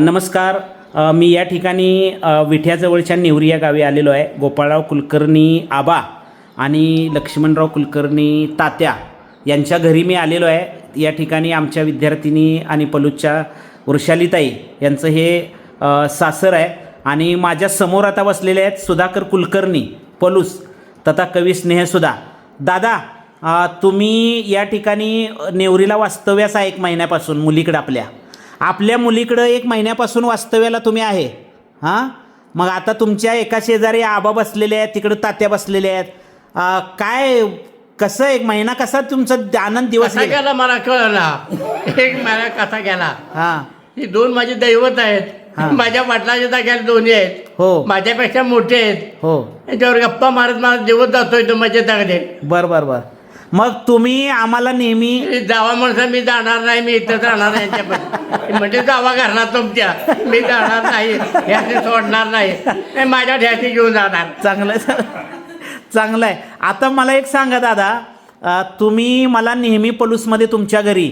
नमस्कार. मी या ठिकाणी विठ्याजवळच्या नेवरी या गावी आलेलो आहे. गोपाळराव कुलकर्णी आबा आणि लक्ष्मणराव कुलकर्णी तात्या यांच्या घरी मी आलेलो आहे. या ठिकाणी आमच्या विद्यार्थिनी आणि पलूसच्या वृषालीताई यांचं हे सासर आहे. आणि माझ्यासमोर आता बसलेले आहेत सुधाकर कुलकर्णी पलूस तथा कवी स्नेहसुधा. दादा तुम्ही या ठिकाणी नेवरीला वास्तव्यास आहे एक महिन्यापासून मुलीकडं आपल्या. आपल्या मुलीकडं एक महिन्यापासून वास्तव्याला तुम्ही आहे. हां? मग आता तुमच्या एका शेजारी आबा बसलेले आहेत तिकडं तात्या बसलेले आहेत. काय कसं एक महिना कसा तुमचा आनंद दिवस कसा गेला? गेला मला कळला. एक महिना कसा गेला. हां. ही दोन माझे दैवत हा. आहेत माझ्या वडिलाच्या जाग्याला दोन्ही आहेत. हो. माझ्यापेक्षा मोठे आहेत. हो. याच्यावर गप्पा मारत मारत दिवस जातोय तो माझ्या तागडे बर बर बर. मग तुम्ही आम्हाला नेहमी जावा म्हणसा मी जाणार नाही मी इथंच राहणार नाही यांच्यापाशी. म्हणजे जावा घरला तुमच्या. मी जाणार नाही ह्याची सोडणार नाही. माझ्या ढ्याची घेऊन जाणार. चांगलं आहे चांगलं आहे आता मला एक सांगा दादा अ, तुम्ही मला नेहमी पलूसमध्ये तुमच्या घरी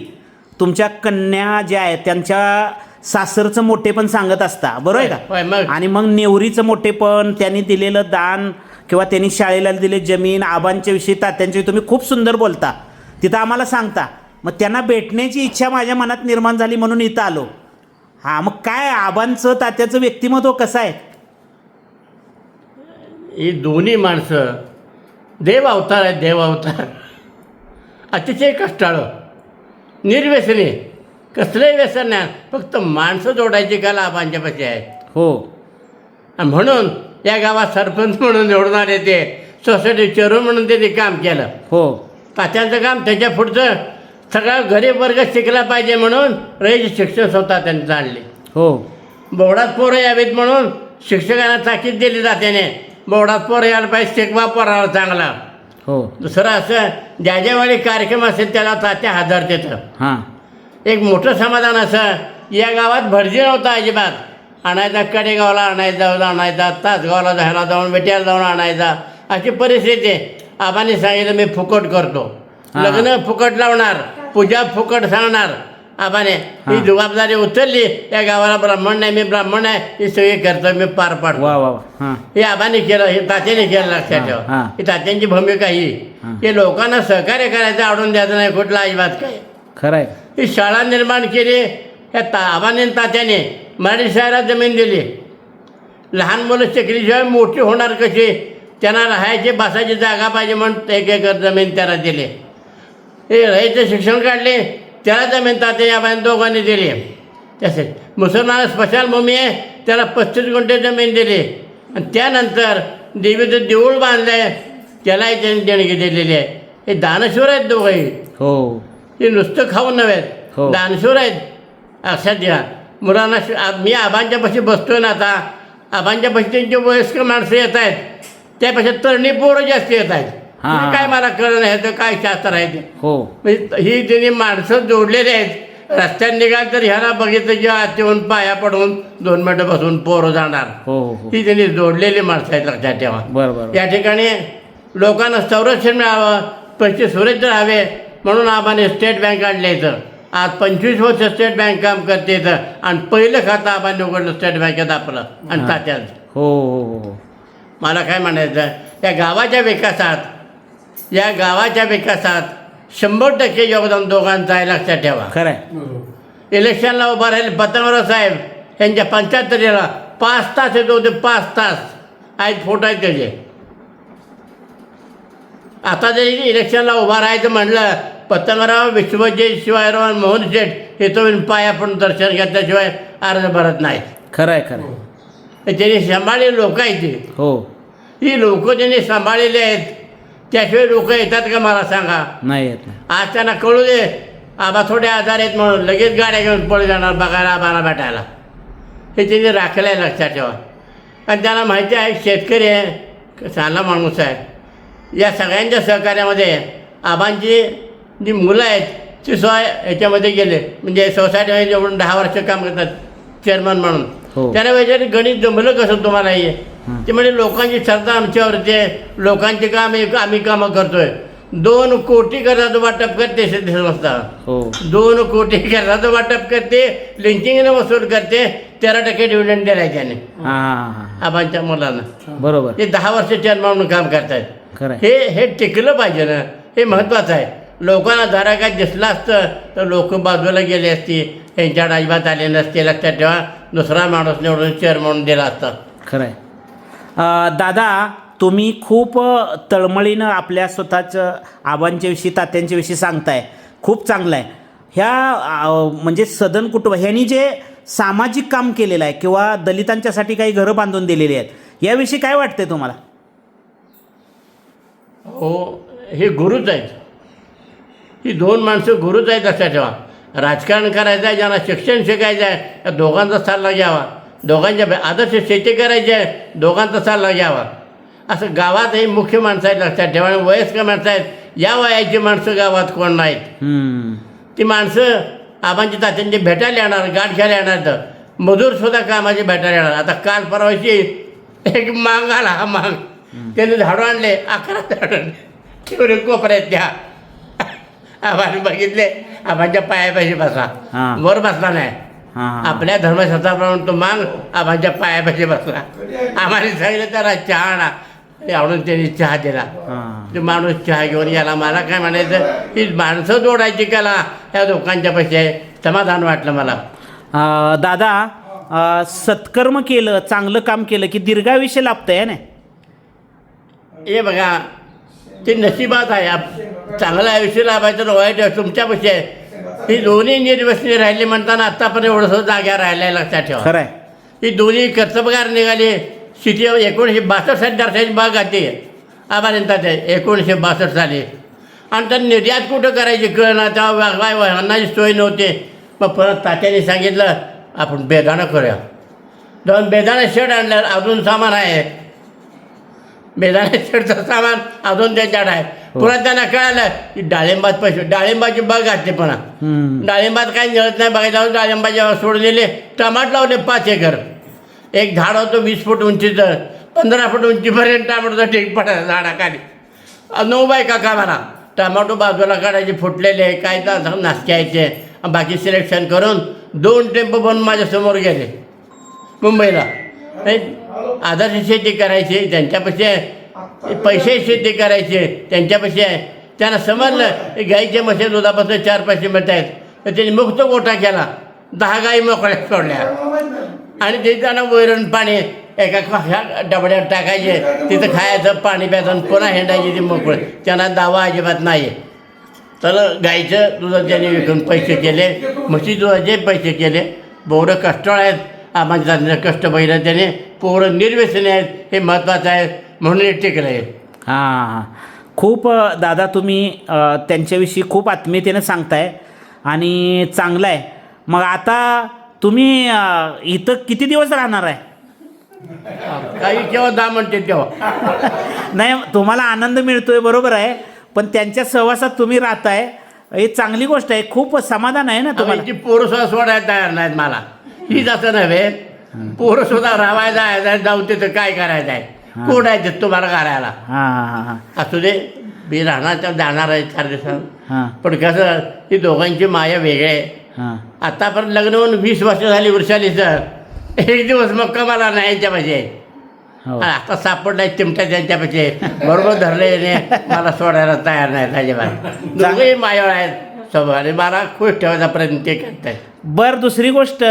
तुमच्या कन्या ज्या आहेत त्यांच्या सासरचं मोठेपण सांगत असता बरोबर आहे होय, का मग. आणि मग नेवरीचं मोठेपण त्यांनी दिलेलं दान किंवा त्यांनी शाळेला दिले जमीन आबांच्या विषयी तात्यांच्या विषयी तुम्ही खूप सुंदर बोलता. तिथं आम्हाला सांगता. मग त्यांना भेटण्याची इच्छा माझ्या मनात निर्माण झाली म्हणून इथं आलो. हां मग काय आबांचं तात्याचं व्यक्तिमत्व कसं आहे? ही दोन्ही माणसं देव अवतार आहेत देव अवतार. अतिशय कष्टाळं. निर्व्यसनी. कसलंही व्यसन नाही. फक्त माणसं जोडायची कला आबांच्यापाशी आहे. हो. आणि म्हणून या गावात सरपंच म्हणून निवडून येते सोसायटी चेअरमन म्हणून त्यांनी काम केलं. हो. तात्यांचं काम त्याच्या पुढचं सगळा गरीब वर्ग शिकला पाहिजे म्हणून रयत शिक्षण स्वतः त्यांनी जाणले हो. बोर्डात पोरं यावीत म्हणून शिक्षकांना ताकीद दिली जाते बोर्डात पोरं यायला पाहिजे शिकवा पोराला चांगला. हो. दुसरं असं ज्या ज्यावेळी कार्यक्रम असेल त्याला तात्या हजर देतं हां. एक मोठं समाधान असं या गावात भटजी नव्हता अजिबात. आणायचा कडेगावला आणायचा आणायचा. तासगावला जायला जाऊन वेट्याला जाऊन आणायचा. अशी परिस्थिती. आबाने सांगितलं मी फुकट करतो. लग्न फुकट लावणार पूजा फुकट सांगणार. आबाने ही. जबाबदारी उचलली. या गावाला ब्राह्मण नाही मी ब्राह्मण आहे. ही सगळी कर्तव्य पार पाडतो. वा वा वा. हां. आबाने केलं हे तात्याने केलं लक्षात ठेवा. हा. तात्यांची भूमिका ही. हा. हे लोकांना सहकार्य करायचं आवडून द्यायचं नाही कुठला अजिबात. काय खरं आहे ही शाळा निर्माण केली. ह्या ता आबाने तात्याने मराठी शाळेला जमीन दिली. लहान मुलं शिकल्याशिवाय मोठी होणार कशी? त्यांना राहायची बसायची जागा पाहिजे म्हणून एक एकर जमीन त्याला दिली. हे रयचं शिक्षण काढले त्याला जमीन तात्या आबाने दोघांनी दिली. तसेच मुसलमान स्मशान भूमी आहे त्याला पस्तीस गुंठे जमीन दिली. आणि त्यानंतर देवीचं देऊळ बांधलं आहे त्यालाही त्यांनी देणगी दिलेली आहे. हे दानशूर आहेत दोघंही. हो. हे नुसतं खाऊन नव्हे. हो. दानशूर आहेत. लक्षात घ्या मुलांना शि- मी आबांच्या पाशी बसतोय ना आता. आबांच्या पाशी त्यांची वयस्कर माणसं येत आहेत. त्यापेक्षा तरणी पोरं जास्त येत आहेत. हा. म्हणजे काय मला कळलं नाही? तर काय शास्त्र आहे ते? हो. म्हणजे ही त्यांनी माणसं जोडलेली आहेत. रस्त्यात निघाल तर ह्याला बघितलं की आत येऊन पाया पडून दोन मिनटं बसून पोरं जाणार. हो हो ही. त्यांनी जोडलेली माणसं आहेत लक्षात ठेवा. बरं बरं या ठिकाणी लोकांना संरक्षण मिळावं पैसे सुरक्षित राहावे म्हणून आबाने स्टेट बँक काढले इथं. आज पंचवीस वर्ष स्टेट बँक काम करते इथं. आणि पहिलं खातं आबाने उघडलं स्टेट बँकेत आपलं आणि. तात्यात हो हो हो हो. मला काय म्हणायचं या गावाच्या विकासात या गावाच्या विकासात शंभर टक्के योगदान दोघांचं आहे लक्षात ठेवा. खरं आहे इलेक्शनला उभा राहिले पतंगराव साहेब यांच्या पंच्याहत्तरीला पाच तास येत होते पाच तास. आहेत फोटो आहेत त्याचे. आता जरी इलेक्शनला उभा राहायचं म्हणलं पतंगराव विश्वजित शिवायराव मोहन शेठ हे तो पाया पण दर्शन घेतल्याशिवाय अर्ज भरत नाहीत खरं आहे खरं आहे. हे त्यांनी सांभाळलेली लोक आहेत ती. हो. ही लोक ज्यांनी सांभाळलेली आहेत. त्याशिवाय लोक येतात का मला सांगा? नाही येत नाही. आज त्यांना कळू दे. आबा थोडे आजार आहेत म्हणून लगेच गाड्या घेऊन पळून जाणार बघायला आबाला भेटायला. हे त्यांनी राखलं आहे लक्षात ठेवा. आणि त्यांना माहिती आहे शेतकरी आहे चांगला माणूस आहे. या सगळ्यांच्या सहकार्यामध्ये आबांची जी मुलं आहेत ती सोय याच्यामध्ये गेले. म्हणजे सोसायटीमध्ये जेवढून दहा वर्ष काम करतात चेअरमन म्हणून. हो. त्यांना वगैरे गणित जमलं कसं तुम्हाला हे. ते म्हणजे लोकांची श्रद्धा आमच्यावरती आहे. लोकांची काम आम्ही कामं करतोय. दोन कोटी कर्जाचं वाटप करते शेती संस्था हो. दोन कोटी कर्जाचं वाटप करते लिंचिंगनं वसूल करते तेरा टक्के डिव्हिडंड त्याने. आबांच्या मुलांना. बरोबर. ते दहा वर्ष चेअरमन म्हणून काम करतायत. हे हे टिकलं पाहिजे ना. हे महत्त्वाचं आहे. लोकांना जरा काय दिसलं असतं तर लोक बाजूला गेले असती. यांच्या अजिबात आले नसते लक्षात ठेवा. दुसरा माणूस निवडून चेअर म्हणून दिला असता. खरं आहे दादा तुम्ही खूप तळमळीनं आपल्या स्वतःचं आबांच्या विषयी तात्यांच्या विषयी सांगताय. खूप चांगलं आहे ह्या म्हणजे सदन कुटुंब ह्यांनी जे सामाजिक काम केलेलं आहे किंवा दलितांच्यासाठी काही घरं बांधून दिलेली आहेत याविषयी काय वाटतंय तुम्हाला? हो हे गुरुच आहेत. ही दोन माणसं गुरुच आहेत लक्षात ठेवा राजकारण करायचं आहे ज्यांना शिक्षण शिकायचं आहे या दोघांचा सल्ला घ्यावा. दोघांच्या आदर्श शेती करायची आहे दोघांचा सल्ला घ्यावा. असं गावात हे मुख्य माणसं आहेत लक्षात ठेवा. आणि वयस्कर माणसं आहेत या वयाची माणसं गावात कोण नाहीत. ती माणसं आबांची तात्यांची भेटायला येणार गाठ घ्यायला येणार तर. मजूरसुद्धा कामाची भेटायला येणार. आता काल परवाची एक मांग आला हा मांग. त्याने झाडू आणले अकरा झाडू आणले. कोपऱ्यात त्या. आबाने बघितले. आबांच्या पायापाशी बसा. हा. वर बसला नाही. हां हां. आपल्या धर्मशास्त्राप्रमाणे तो मांग आबांच्या पायापाशी बसला. आम्हाला सांगितलं त्याला चहा आणा. आवडून त्यांनी चहा दिला. हां. ते माणूस चहा घेऊन याला मला काय म्हणायचं? ही माणसं जोडायची कला. ह्या लोकांच्या पैसे आहे समाधान वाटलं मला. अ, दादा अ, सत्कर्म केलं चांगलं काम केलं की दीर्घायुष्य लाभतंय ना? हे बघा ते नशिबात आहे. आप- चांगलं आयुष्य लाभायचं तर वाईट आहे तुमच्या पैसे आहे. ही दोन्ही निर्वसनी राहिली म्हणताना आत्तापर्यंत एवढंसं जाग्या राहिल्या लक्षात ठेवा. खरं आहे. ही दोन्ही कर्तबगार निघाली सिटी एकोणीसशे बासष्ट साली दर्शाची बाग आते आबापर्यंत ते एकोणीसशे बासष्ट साली. आणि तर निर्यात कुठं करायची कळना तेव्हा वाय वाहनाची सोय नव्हती. मग परत तात्याने सांगितलं आपण बेदाणं करूया. दोन बेदाणं शेड आणलं अजून सामान आहे. शेडचं सामान अजून त्याच्यात आहे पुन्हा त्यांना कळालं की डाळिंबात पैसे डाळिंबाची बाग घातली पुन्हा. डाळिंबात काही मिळत नाही बघायला डाळिंबाच्या सोडून दिले टमाट लावले पाच एकर. एक झाड होतं वीस फूट उंचीचं पंधरा फूट उंचीपर्यंत टमाटोचं टेक पडायचं झाडाखाली. नऊ बायका कामाला टमाटो बाजूला काढायचे फुटलेले काय आणि बाकी सिलेक्शन करून दोन टेम्पो बनवून माझ्यासमोर गेले मुंबईला. आदर्श शेती करायची त्यांच्यापाशी आहे पैसे शेती करायचे त्यांच्यापाशी आहे. त्यांना समजलं की गाईच्या म्हशी दुधापासून चार पैसे मिळत आहेत तर त्यांनी मुक्त गोठा केला. दहा गाई मोकळ्या सोडल्या. आणि ते त्यांना वैरण पाणी एका डबड्यात टाकायचे. तिथं खायचं पाणी प्यायचं पुन्हा हिंडायची ती मोकळे. त्यांना दावा अजिबात नाही. तर गाईचं दुधात त्यांनी विकून पैसे केले म्हशी दुधाचे पैसे केले बोरं कष्टाळ आहेत. आम्हाला कष्ट बघितलं. त्याने पोरं निर्व्यसनी आहेत हे महत्त्वाचं आहे म्हणून हे टिकलं. आहे हां. खूप दादा तुम्ही त्यांच्याविषयी खूप आत्मीयतेनं सांगताय आणि चांगलं आहे मग आता तुम्ही इथं किती दिवस राहणार आहे? काही केव्हा दा म्हणते तेव्हा. नाही तुम्हाला आनंद मिळतोय बरोबर आहे. पण त्यांच्या सहवासात तुम्ही राहताय. ही चांगली गोष्ट आहे. खूप समाधान आहे ना तुम्हाला? ती पोरं सुद्धा सोडायला तयार नाहीत मला. ही असं नव्हे. पोरं सुद्धा राहायचं आहे जाऊन तिथं काय करायचं आहे? कोडायचं तुम्हाला करायला? असू दे. मी राहणार तर जाणार आहे चार दिवसात. हां. पण कसं ही दोघांची माया वेगळी आहे. हां. आतापर्यंत लग्न होऊन वीस वर्ष झाली वृषालीचं एक दिवस मग कमाला नाही यांच्यापाशी. हो. आता सापडलाय चिमट्या त्यांच्यापाशी. बरोबर धरले मला सोडायला तयार नाहीत अजिबात दोघेही मायाळ आहेत. स्वभावाने मला खुश ठेवायचा प्रयत्न ते करतायत. बरं दुसरी गोष्ट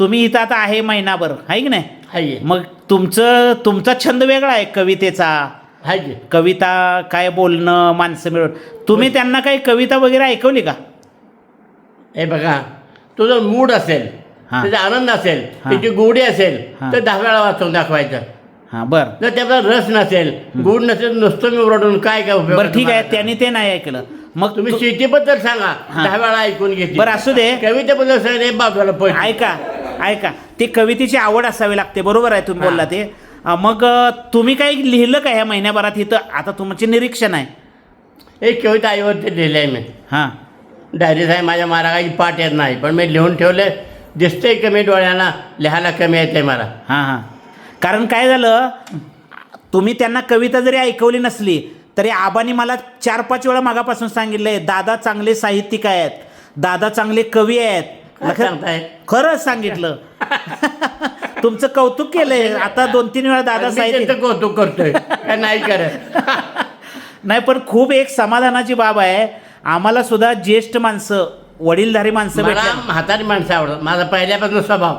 तुम्ही इथं आता आहे महिनाभर आहे की नाही? हाय मग तुमचं तुमचा छंद वेगळा आहे कवितेचा. हाय कविता काय बोलणं माणसं मिळून. तुम्ही त्यांना काही कविता वगैरे ऐकवली का? हे बघा तो जर मूड असेल हा. त्याचा आनंद असेल हा. त्याची गोडी असेल हा. तर दहा वेळा वाचून दाखवायचं. हां बरं. जर त्याचा रस नसेल गोड नसेल नुसतं मी ओरडून काय काय उपयोग बरं ठीक आहे. तुम्हाला? त्यांनी ते नाही ऐकलं. मग तुम्ही शेतीबद्दल सांगा हा. दहा वेळा ऐकून घेतली. बरं असू दे. कवितेबद्दल सांगितले बाजूला पैसे ऐका. ऐका ते कवितेची आवड असावी लागते बरोबर आहे तुम्ही. बोलला ते. मग तुम्ही काही लिहिलं का ह्या महिन्याभरात इथं? आता तुमचे निरीक्षण आहे. एक कविता आईवर ते लिहिले आहे मी. हां. डायरी साहेब माझ्या महाराजाची पाठ येत नाही पण मी लिहून ठेवले. दिसतंय कमी डोळ्यांना लिहायला कमी येते मला. हां हां. कारण काय झालं तुम्ही त्यांना कविता जरी ऐकवली नसली तरी आबानी मला चार पाच वेळा मागापासून सांगितलंय दादा चांगले साहित्यिक आहेत. दादा चांगले कवी आहेत. सांगताय? खरंच सांगितलं. तुमचं कौतुक केलंय. आता दोन तीन वेळा दादा त्यांचं कौतुक करतोय. नाही करत. नाही पण खूप एक समाधानाची बाब आहे. आम्हाला सुद्धा ज्येष्ठ माणसं वडीलधारी माणसं मला म्हातारी माणसं आवडतात. माझा पहिल्यापासून स्वभाव.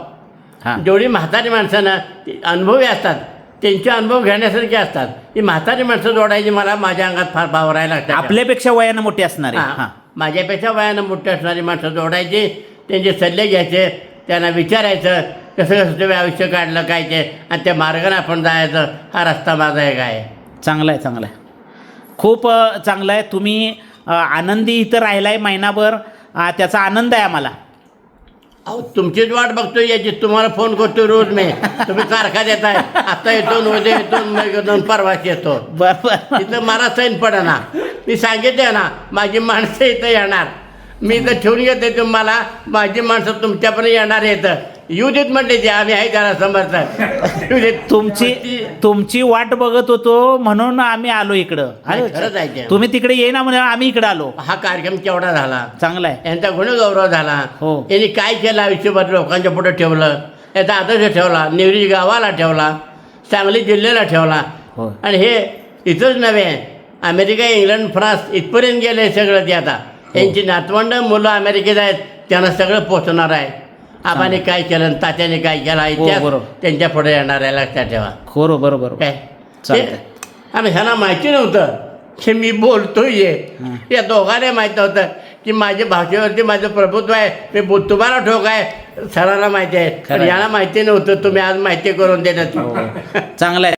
जेवढी म्हातारी माणसं ना ती अनुभवी असतात. त्यांचे अनुभव घेण्यासारखे असतात. ही म्हातारी माणसं जोडायची मला माझ्या अंगात फार बावरायला लागतात. आपल्यापेक्षा वयानं मोठे असणारे. हां. हा. माझ्यापेक्षा वयानं मोठी असणारी माणसं जोडायची. त्यांचे सल्ले घ्यायचे त्यांना विचारायचं कसं कसं तुम्ही आयुष्य काढलं काय ते आणि त्या मार्गाने आपण जायचं हा रस्ता माझा एक आहे. चांगलं आहे चांगलं आहे खूप चांगलं आहे तुम्ही आनंदी इथं राहिलाय महिनाभर. अ, त्याचा आनंद आहे आम्हाला. अहो तुमचीच वाट बघतोय याची तुम्हाला फोन करतो रोज मी. तुम्ही तारखा देताय आता येतो उद्या येतो न मग येतो परवाच येतो बरोबर तिथं मला सैन पडना. मी सांगितले ना माझी माणसं इथं येणार. मी इथं ठेवून घेते तुम्हाला. माझी माणसं तुमच्यापर्यंत येणार येतं येऊ देत म्हणले ते आम्ही आहे त्याला येऊ देत तुमची तुमची वाट बघत होतो म्हणून आम्ही आलो इकडं. नाही, खरंच आहे ते. तुम्ही तिकडे येईना म्हणून आम्ही इकडे आलो. हा कार्यक्रम केवढा झाला? चांगला आहे. यांचा गुणगौरव झाला. हो. यांनी काय केलं आयुष्यभर लोकांच्या पुढे ठेवलं? याचा आदर्श ठेवला. नेवरी गावाला ठेवला. सांगली जिल्ह्याला ठेवला. हो. आणि हे इथंच नव्हे अमेरिका इंग्लंड फ्रान्स इथपर्यंत गेले सगळं ते आता. यांची नातवंड मुलं अमेरिकेत आहेत त्यांना सगळं पोचणार आहे. आबाने काय केलं तात्याने काय केला इतिहास हो, बरोबर. त्यांच्या पुढे येणार आहे लक्षात ठेवा. खरो बरोबर. काय? चालतंय. आणि ह्यांना माहिती नव्हतं की मी बोलतोय हं. या दोघांना माहीत नव्हतं की माझ्या भाषेवरती माझं प्रभुत्व आहे. मी बो- तुम्हाला ठोक आहे सरांना माहिती आहे. खरं पण आहे. यांना माहिती नव्हतं तुम्ही आज माहिती करून देतात चांगलं आहे.